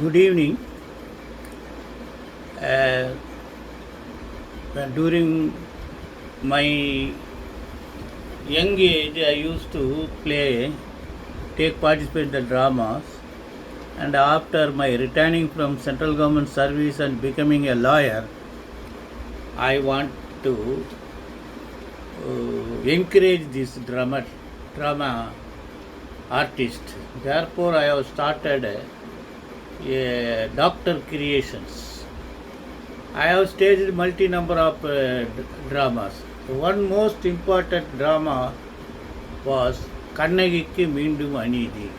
Good evening. Uh, during my young age, I used to play, take participate in the dramas, and after my returning from central government service and becoming a lawyer, I want to uh, encourage this drama drama artist. Therefore, I have started a, a Doctor Creations. I have staged multi number of uh, dramas. One most important drama was Kannagikki meendum Anidi.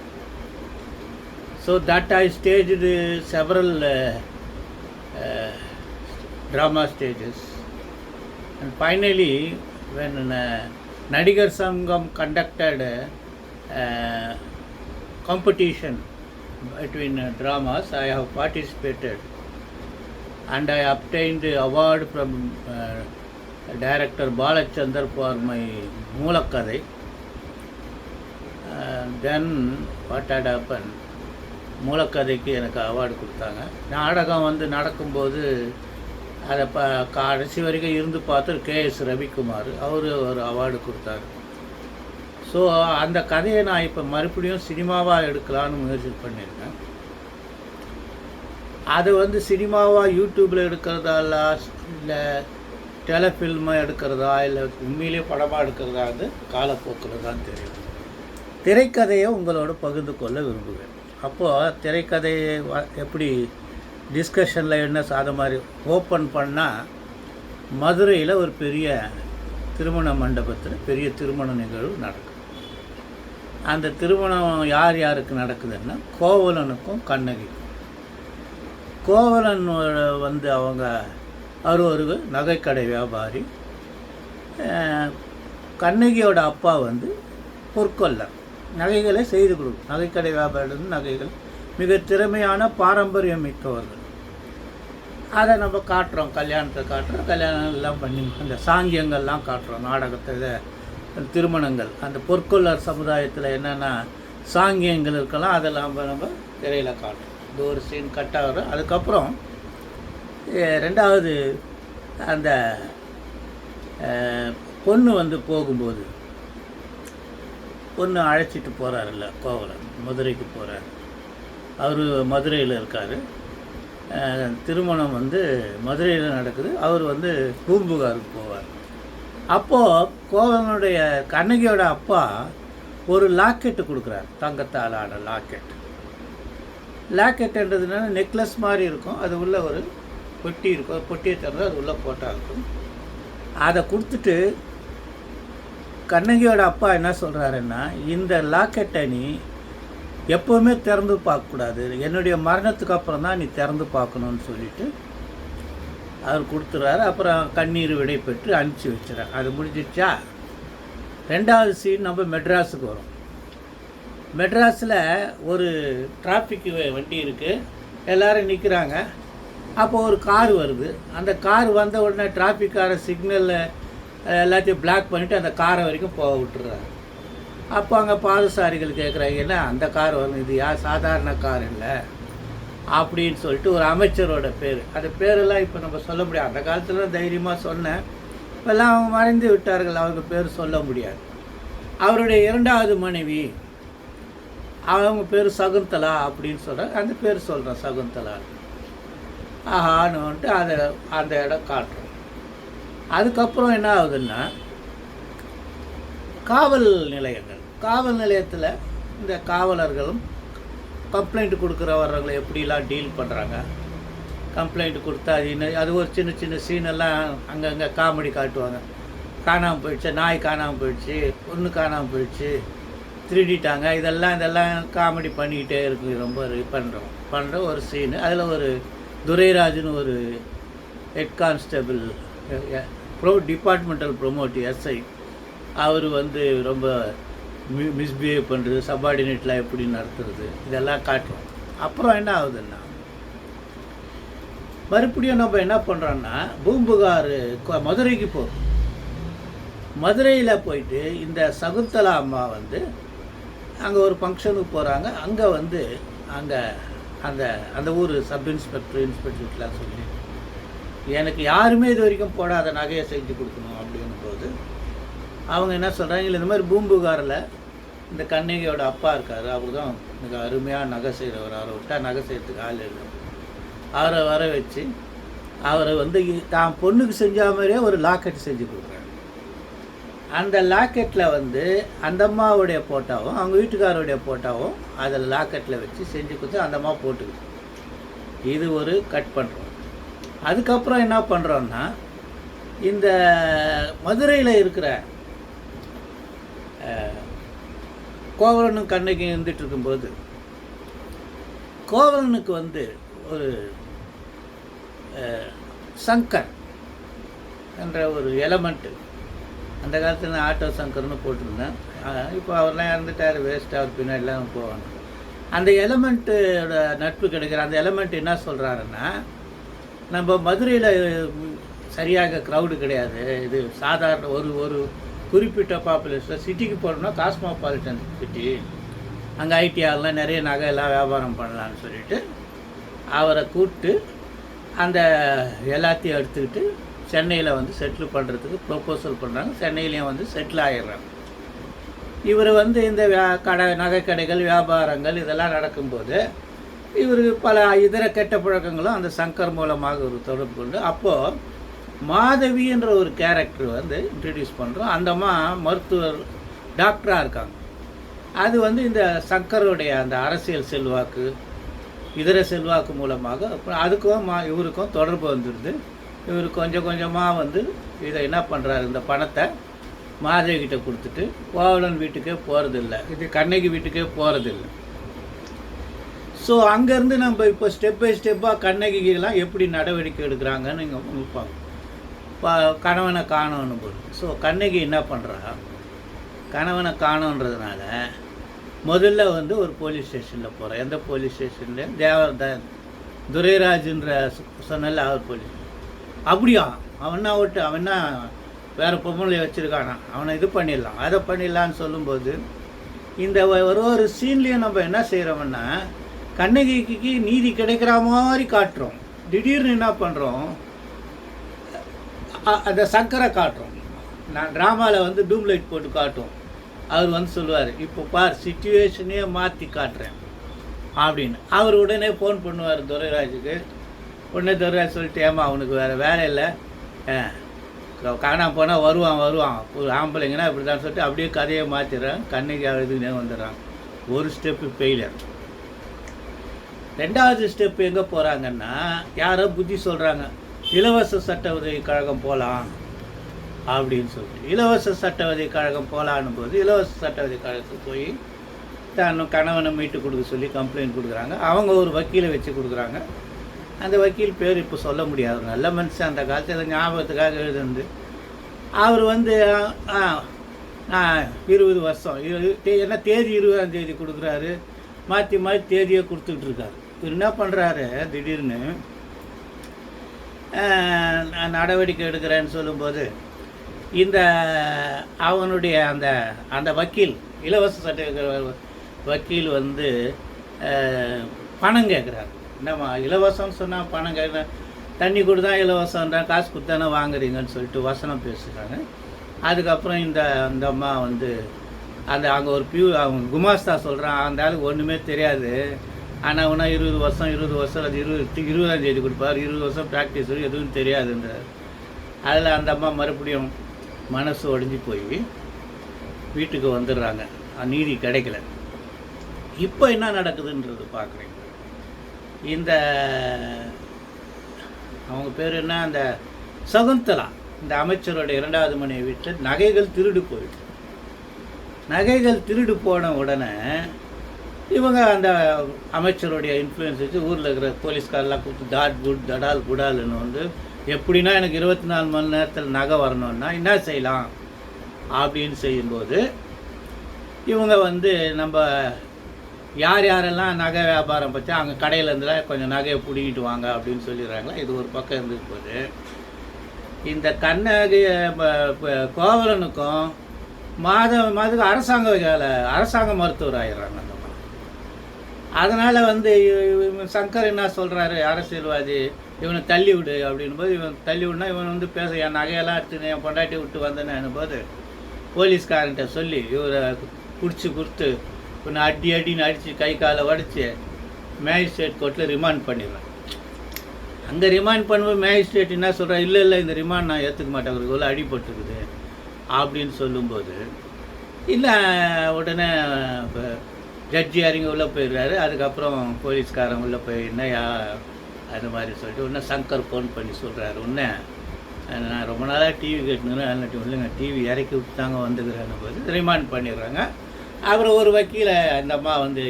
So that I staged uh, several uh, uh, drama stages. And finally, when uh, Nadigar Sangam conducted a uh, competition between uh, dramas I have participated and I obtained the award from uh, director Balachandar for my Moolakadai and then what had happened மூலக்கதைக்கு எனக்கு award கொடுத்தாங்க நாடகம் வந்து நடக்கும்போது அதை ப கடைசி வரைக்கும் இருந்து பார்த்து கே எஸ் ரவிக்குமார் அவர் ஒரு அவார்டு கொடுத்தாரு ஸோ அந்த கதையை நான் இப்போ மறுபடியும் சினிமாவாக எடுக்கலான்னு முயற்சி பண்ணியிருக்கேன். அது வந்து சினிமாவாக யூடியூப்பில் எடுக்கிறதா இல்லை இல்லை டெலஃபில்மாக எடுக்கிறதா இல்லை உண்மையிலேயே படமாக எடுக்கிறதா வந்து காலப்போக்கில் தான் தெரியும். திரைக்கதையை உங்களோட பகிர்ந்து கொள்ள விரும்புவேன். அப்போது திரைக்கதையை எப்படி டிஸ்கஷனில் என்ன சாத மாதிரி ஓப்பன் பண்ணால் மதுரையில் ஒரு பெரிய திருமண மண்டபத்தில் பெரிய திருமண நிகழ்வு நடக்கும். அந்த திருமணம் யார் யாருக்கு நடக்குதுன்னா கோவலனுக்கும் கண்ணகிக்கும். கோவலன் வந்து அவங்க அவர் ஒரு நகைக்கடை வியாபாரி. கண்ணகியோட அப்பா வந்து பொற்கொல்லர் நகைகளை செய்து கொடுக்கும் நகைக்கடை வியாபாரிலிருந்து நகைகள். மிக திறமையான பாரம்பரியம் மிக்கவர்கள். அதை நம்ம காட்டுறோம். கல்யாணத்தை காட்டுறோம். கல்யாணம் எல்லாம் பண்ணி அந்த சாங்கியங்கள்லாம் காட்டுறோம். நாடகத்தை இதை திருமணங்கள் அந்த பொற்கொள்ளர் சமுதாயத்தில் என்னென்ன சாங்கியங்கள் இருக்கலாம் அதெல்லாம் நம்ம- நம்ம திரையில் காட்டும். இது ஒரு சீன் கட் வரும் அதுக்கப்புறம் ரெண்டாவது அந்த பொண்ணு வந்து போகும்போது பொண்ணு அழைச்சிட்டு போகிறாருல்ல கோவலன் மதுரைக்கு போகிறார் அவர் மதுரையில் இருக்கார். திருமணம் வந்து மதுரையில் நடக்குது. அவர் வந்து பூம்புகாருக்கு போவார். அப்போது கோவலனுடைய கண்ணகியோட அப்பா ஒரு லாக்கெட்டு கொடுக்குறார். தங்கத்தால் ஆன லாக்கெட் லாக்கெட்டுன்றதுனால நெக்லஸ் மாதிரி இருக்கும். அது உள்ள ஒரு பொட்டி இருக்கும். பொட்டியை திறந்து அது உள்ளே போட்டால் இருக்கும். அதை கொடுத்துட்டு கண்ணகியோட அப்பா என்ன சொல்கிறாருன்னா இந்த லாக்கெட்டை நீ எப்போவுமே திறந்து பார்க்கக்கூடாது. என்னுடைய மரணத்துக்கு அப்புறம் தான் நீ திறந்து பார்க்கணுன்னு சொல்லிட்டு அவர் கொடுத்துறாரு. அப்புறம் கண்ணீர் விடை பெற்று அனுப்பிச்சி வச்சுறாரு அது முடிஞ்சிடுச்சா? ரெண்டாவது சீன் நம்ம மெட்ராஸுக்கு வரும். மெட்ராஸில் ஒரு டிராஃபிக் வண்டி இருக்குது எல்லாரும் நிற்கிறாங்க அப்போ ஒரு கார் வருது. அந்த கார் வந்த உடனே டிராஃபிக்கார சிக்னலில் எல்லாத்தையும் பிளாக் பண்ணிவிட்டு அந்த காரை வரைக்கும் போக விட்டுறாரு. அப்போ அங்கே பாதசாரிகள் கேட்குறாங்க என்ன? அந்த கார் வந்து இது யார்? சாதாரண கார் இல்லை. அப்படின்னு சொல்லிட்டு ஒரு அமைச்சரோட பேர். அந்த பேரெல்லாம் இப்போ நம்ம சொல்ல முடியாது. அந்த காலத்தில் தைரியமாக சொன்னேன். இப்போல்லாம் அவங்க மறைந்து விட்டார்கள் அவங்க பேர் சொல்ல முடியாது. அவருடைய இரண்டாவது மனைவி அவங்க பேர் சகுந்தலா அப்படின்னு சொல்கிறாங்க அந்த பேர் சொல்கிறேன் சகுந்தலா. ஆஹான்னு அதை அந்த இடம் காட்டுறோம் அதுக்கப்புறம் என்ன ஆகுதுன்னா காவல் நிலையங்கள். காவல் நிலையத்தில் இந்த காவலர்களும் கம்ப்ளைண்ட் கொடுக்குறவர்களை எப்படிலாம் டீல் பண்ணுறாங்க கம்ப்ளைண்ட் கொடுத்தா அது என்ன அது ஒரு சின்ன சின்ன சீன் எல்லாம் அங்கங்கே காமெடி காட்டுவாங்க. காணாமல் போயிடுச்சு நாய் காணாமல் போயிடுச்சு பொண்ணு காணாமல் போயிடுச்சு திருடிட்டாங்க. இதெல்லாம் இதெல்லாம் காமெடி பண்ணிக்கிட்டே இருக்கு. ரொம்ப பண்ணுறோம் பண்ணுற ஒரு சீனு அதில் ஒரு துரைராஜுன்னு ஒரு ஹெட் கான்ஸ்டபிள் ப்ரோ டிபார்ட்மெண்டல் ப்ரொமோட் எஸ்ஐ அவர் வந்து ரொம்ப மி மிஸ்பிஹேவ் பண்ணுறது சபார்டினேட்லாம் எப்படி நடத்துறது இதெல்லாம் காட்டுறோம். அப்புறம் என்ன ஆகுதுன்னா மறுபடியும் நம்ம என்ன பண்ணுறோன்னா பூம்புகார் மதுரைக்கு போகிறோம் மதுரையில் போயிட்டு இந்த சகுந்தலா அம்மா வந்து அங்கே ஒரு ஃபங்க்ஷனுக்கு போகிறாங்க அங்கே வந்து அங்கே அந்த அந்த ஊர் சப் இன்ஸ்பெக்டர் இன்ஸ்பெக்டர்லாம் சொல்லி எனக்கு யாருமே இது வரைக்கும் போடாத நகையை செஞ்சு கொடுக்கணும் அப்படின்னும் போது அவங்க என்ன சொல்கிறாங்க இல்லை இந்த மாதிரி பூம்புகாரில் இந்த கண்ணகியோட அப்பா இருக்கார் அவர் தான் மிக அருமையாக நகை செய்கிறவர் அவரை விட்டால் நகை செய்கிறதுக்கு ஆள் இல்லை. அவரை வர வச்சு அவரை வந்து தான் பொண்ணுக்கு செஞ்ச மாதிரியே ஒரு லாக்கெட் செஞ்சு கொடுக்குறாங்க அந்த லாக்கெட்டில் வந்து அந்த அம்மாவுடைய போட்டாவும் அவங்க வீட்டுக்காரருடைய போட்டாவும் அதில் லாக்கெட்டில் வச்சு செஞ்சு கொடுத்து அந்த அம்மா போட்டுக்குது. இது ஒரு கட் பண்ணுறோம் அதுக்கப்புறம் என்ன பண்ணுறோன்னா இந்த மதுரையில் இருக்கிற கோவலனும் கண்ணகி இருந்துட்டு இருக்கும்போது கோவலனுக்கு வந்து ஒரு சங்கர் என்ற ஒரு எலமெண்ட்டு அந்த காலத்தில் நான் ஆட்டோ சங்கர்னு போட்டிருந்தேன். இப்போ அவர்லாம் இறந்துட்டார் வேஸ்ட் அவர் பின்னாடிலாம் போவாங்க. அந்த எலமெண்ட்டோட நட்பு கிடைக்கிற அந்த எலமெண்ட் என்ன சொல்கிறாருன்னா நம்ம மதுரையில் சரியாக க்ரௌடு கிடையாது. இது சாதாரண ஒரு ஒரு குறிப்பிட்ட பாப்புலேஷன் சிட்டிக்கு போகிறோம்னா காஸ்மோபாலிட்டன் சிட்டி அங்கே ஐடிஆர்லாம் நிறைய நகை எல்லாம் வியாபாரம் பண்ணலான்னு சொல்லிட்டு அவரை கூப்பிட்டு அந்த எல்லாத்தையும் எடுத்துக்கிட்டு சென்னையில் வந்து செட்டில் பண்ணுறதுக்கு ப்ரொப்போசல் பண்ணுறாங்க சென்னையிலையும் வந்து செட்டில் ஆகிடுறாங்க இவர் வந்து இந்த வியா கடை நகைக்கடைகள் வியாபாரங்கள் இதெல்லாம் நடக்கும்போது இவருக்கு பல இதர கெட்ட பழக்கங்களும் அந்த சங்கர் மூலமாக ஒரு தொடர்பு கொண்டு அப்போது மாதவின்ற ஒரு கேரக்டர் வந்து இன்ட்ரடியூஸ் பண்ணுறோம் அந்த அம்மா மருத்துவர் டாக்டராக இருக்காங்க. அது வந்து இந்த சங்கருடைய அந்த அரசியல் செல்வாக்கு இதர செல்வாக்கு மூலமாக அதுக்கும் மா இவருக்கும் தொடர்பு வந்துடுது. இவர் கொஞ்சம் கொஞ்சமாக வந்து இதை என்ன பண்ணுறாரு இந்த பணத்தை மாதவி கிட்ட கொடுத்துட்டு கோவலன் வீட்டுக்கே போகிறதில்ல இது கண்ணகி வீட்டுக்கே போகிறதில்ல ஸோ அங்கேருந்து நம்ம இப்போ ஸ்டெப் பை ஸ்டெப்பாக கண்ணகிக்கெல்லாம் எப்படி நடவடிக்கை எடுக்கிறாங்கன்னு இங்கே பார்ப்போம். கணவனை காணணும் போது. ஸோ கண்ணகி என்ன பண்ணுறா கணவனை காணோன்றதுனால முதல்ல வந்து ஒரு போலீஸ் ஸ்டேஷனில் போகிறேன் எந்த போலீஸ் ஸ்டேஷனில் தேவ த துரைராஜுன்ற சொன்னல அவர் போலீஸ் அப்படியா? அவனா விட்டு அவனா வேறு பொம்மலை வச்சுருக்கானா? அவனை இது பண்ணிடலாம் அதை பண்ணிடலான்னு சொல்லும்போது இந்த ஒரு ஒரு சீன்லேயும் நம்ம என்ன செய்கிறோம்னா கண்ணகிக்கு நீதி கிடைக்கிற மாதிரி காட்டுறோம். திடீர்னு என்ன பண்ணுறோம் அந்த சங்கரை காட்டுறோம். நான் ட்ராமாவில் வந்து டூம் லைட் போட்டு காட்டும் அவர் வந்து சொல்லுவார் இப்போ பார் சுச்சுவேஷனே மாற்றி காட்டுறேன். அப்படின்னு. அவர் உடனே ஃபோன் பண்ணுவார் துரைராஜுக்கு. உடனே துரைராஜ் சொல்லிட்டு ஏமா அவனுக்கு வேறு வேலை இல்லை. காணாம போனால் வருவான் வருவான். ஒரு ஆம்பளைங்கன்னா இப்படி தான் சொல்லிட்டு அப்படியே கதையை மாற்றிடுறான் கண்ணுக்கு அழுதுனே வந்துடுறான். ஒரு ஸ்டெப்பு ஃபெயிலியர் ரெண்டாவது ஸ்டெப் எங்கே போகிறாங்கன்னா யாரோ புத்தி சொல்கிறாங்க இலவச சட்ட உதவி கழகம் போகலாம் அப்படின்னு சொல்லிட்டு. இலவச சட்ட உதவி கழகம் போகலான்னு போது இலவச சட்ட உதவி கழகத்துக்கு போய் தான் கணவனை மீட்டு கொடுக்க சொல்லி கம்ப்ளைண்ட் கொடுக்குறாங்க. அவங்க ஒரு வக்கீலை வச்சு கொடுக்குறாங்க. அந்த வக்கீல் பேர் இப்போ சொல்ல முடியாது. நல்ல மனுஷன் அந்த காலத்தில் ஞாபகத்துக்காக எழுதுந்து அவர் வந்து ஆ, ஆ, இருபது வருஷம். இரு- தே- என்ன தேதி இருபதாம் தேதி கொடுக்குறாரு. மாற்றி மாற்றி தேதியை கொடுத்துட்ருக்காரு இவர் என்ன பண்ணுறாரு திடீர்னு நடவடிக்கை எடுக்கிறேன்னு சொல்லும்போது இந்த அவனுடைய அந்த அந்த வக்கீல் இலவச சட்ட வக்கீல் வந்து பணம் கேட்குறாரு. என்னம்மா இலவசம்னு சொன்னால் பணம் கேட்குற தண்ணி கொடுத்தா இலவசம்ன்றா காசு கொடுத்தானே வாங்குறீங்கன்னு சொல்லிட்டு வசனம் பேசுகிறாங்க அதுக்கப்புறம் இந்த அந்த அம்மா வந்து அந்த அங்கே ஒரு பியூ அவங்க குமாஸ்தா சொல்கிறான் அந்த ஆளுக்கு ஒன்றுமே தெரியாது. ஆனால் ஒன்றா இருபது வருஷம் இருபது வருஷம் அது இருபது இருபதாம் தேதி கொடுப்பார். இருபது வருஷம் ப்ராக்டிஸ் எதுவும் தெரியாதுன்றார். அதில் அந்த அம்மா மறுபடியும் மனசு ஒடிஞ்சு போய் வீட்டுக்கு வந்துடுறாங்க. நீதி கிடைக்கல. இப்போ என்ன நடக்குதுன்றது பார்க்குறீங்க. இந்த அவங்க பேர் என்ன? அந்த சகுந்தலா இந்த அமைச்சரோட இரண்டாவது மனைவி வீட்டில் நகைகள் திருடு போயிடுச்சு. நகைகள் திருடு போன உடனே இவங்க அந்த அமைச்சருடைய இன்ஃப்ளூயன்ஸ் வச்சு ஊரில் இருக்கிற போலீஸ்காரெலாம் கூப்பிட்டு தாட் குட் தடால் குடால்னு வந்து எப்படின்னா எனக்கு இருபத்தி நாலு மணி நேரத்தில் நகை வரணும்னா என்ன செய்யலாம் அப்படின்னு செய்யும்போது இவங்க வந்து நம்ம யார் யாரெல்லாம் நகை வியாபாரம் பற்றி அங்கே கடையிலேருந்துலாம் கொஞ்சம் நகையை பிடிங்கிட்டு வாங்க அப்படின்னு சொல்லிடுறாங்களா? இது ஒரு பக்கம் இருந்துட்டு போகுது. இந்த கண்ணகி ப- கோவலனுக்கும் மாதம் மாதத்துக்கு அரசாங்க வேலை அரசாங்க மருத்துவர் ஆயிடுறாங்க. அதனால் வந்து இவ- இவன் சங்கர் என்ன சொல்கிறாரு அரசியல்வாதி இவனை தள்ளி விடு அப்படின் போது இவன் தள்ளி விடனா இவன் வந்து பேச என் நகையெல்லாம் எடுத்துன்னு என் பொண்டாட்டி விட்டு வந்தேன்னு போது போலீஸ்காரன்ட்ட சொல்லி இவரை பிடிச்சி கொடுத்து இவனை அடி அடின்னு அடித்து கை காலை உடச்சி மேஜிஸ்ட்ரேட் கோர்ட்டில் ரிமாண்ட் பண்ணிடுவேன் அங்கே ரிமாண்ட் பண்ணும்போது மேஜிஸ்ட்ரேட் என்ன சொல்கிறா இல்லை இல்லை இந்த ரிமாண்ட் நான் ஏற்றுக்க மாட்டேன் அவருக்கு இவ்வளோ அடிபட்டுருக்குது அப்படின்னு சொல்லும்போது இல்லை உடனே ஜட்ஜி இறங்கி உள்ளே போயிடுறாரு. அதுக்கப்புறம் போலீஸ்காரன் உள்ளே போய் என்ன யா அது மாதிரி சொல்லிட்டு உடனே சங்கர் ஃபோன் பண்ணி சொல்கிறாரு உடனே நான் ரொம்ப நாளாக டிவி கேட்டுனேன். அதனாட்டி இல்லைங்க டிவி இறக்கி விட்டு தாங்க வந்துக்கிறேன்னு போது ரிமாண்ட் பண்ணிடுறாங்க. அப்புறம் ஒரு வக்கீலை அந்த அம்மா வந்து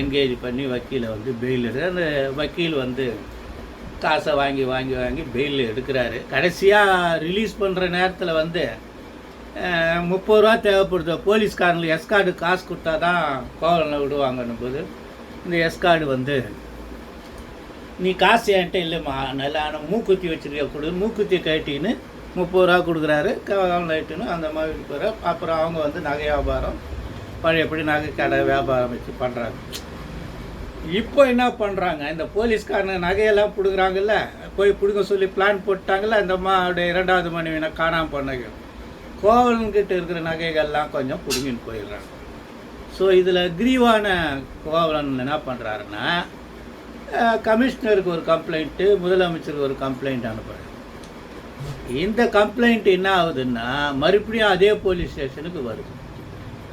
என்கேஜ் பண்ணி வக்கீலை வந்து பெயில் அந்த வக்கீல் வந்து காசை வாங்கி வாங்கி வாங்கி பெயில் எடுக்கிறாரு. கடைசியாக ரிலீஸ் பண்ணுற நேரத்தில் வந்து முப்பது ரூபா தேவைப்படுது. போலீஸ்காரங்களுக்கு எஸ்கார்டு காசு கொடுத்தா தான் கோவலில் விடுவாங்கன்னும் போது இந்த எஸ்கார்டு வந்து நீ காசு என்கிட்ட இல்லைம்மா நல்லா ஆனால் மூக்குத்தி வச்சிருக்க கொடு. மூக்குத்தி கட்டின்னு முப்பது ரூபா கொடுக்குறாரு. லைட்டுன்னு அந்த மாதிரி போகிற அப்புறம் அவங்க வந்து நகை வியாபாரம் பழையபடி நகை கடை வியாபாரம் வச்சு பண்ணுறாங்க இப்போ என்ன பண்ணுறாங்க இந்த போலீஸ்காரங்க நகையெல்லாம் பிடுங்குறாங்கல்ல போய் பிடுங்க சொல்லி பிளான் போட்டாங்கல்ல அந்த அம்மாவுடைய இரண்டாவது மனைவினை காணாமல் பண்ணுங்க கோவலன்கிட்ட இருக்கிற நகைகள்லாம் கொஞ்சம் பிடுங்கின்னு போயிடுறாங்க. ஸோ இதில் கிரீவான கோவலன் என்ன பண்ணுறாருன்னா கமிஷனருக்கு ஒரு கம்ப்ளைண்ட்டு முதலமைச்சருக்கு ஒரு கம்ப்ளைண்ட் அனுப்புகிறார் இந்த கம்ப்ளைண்ட் என்ன ஆகுதுன்னா மறுபடியும் அதே போலீஸ் ஸ்டேஷனுக்கு வருது.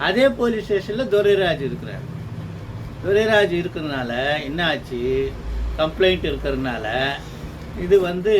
அதே போலீஸ் ஸ்டேஷனில் துரைராஜ் இருக்கிறார். துரைராஜ் இருக்கிறதுனால என்ன ஆச்சு கம்ப்ளைண்ட் இருக்கிறதுனால இது வந்து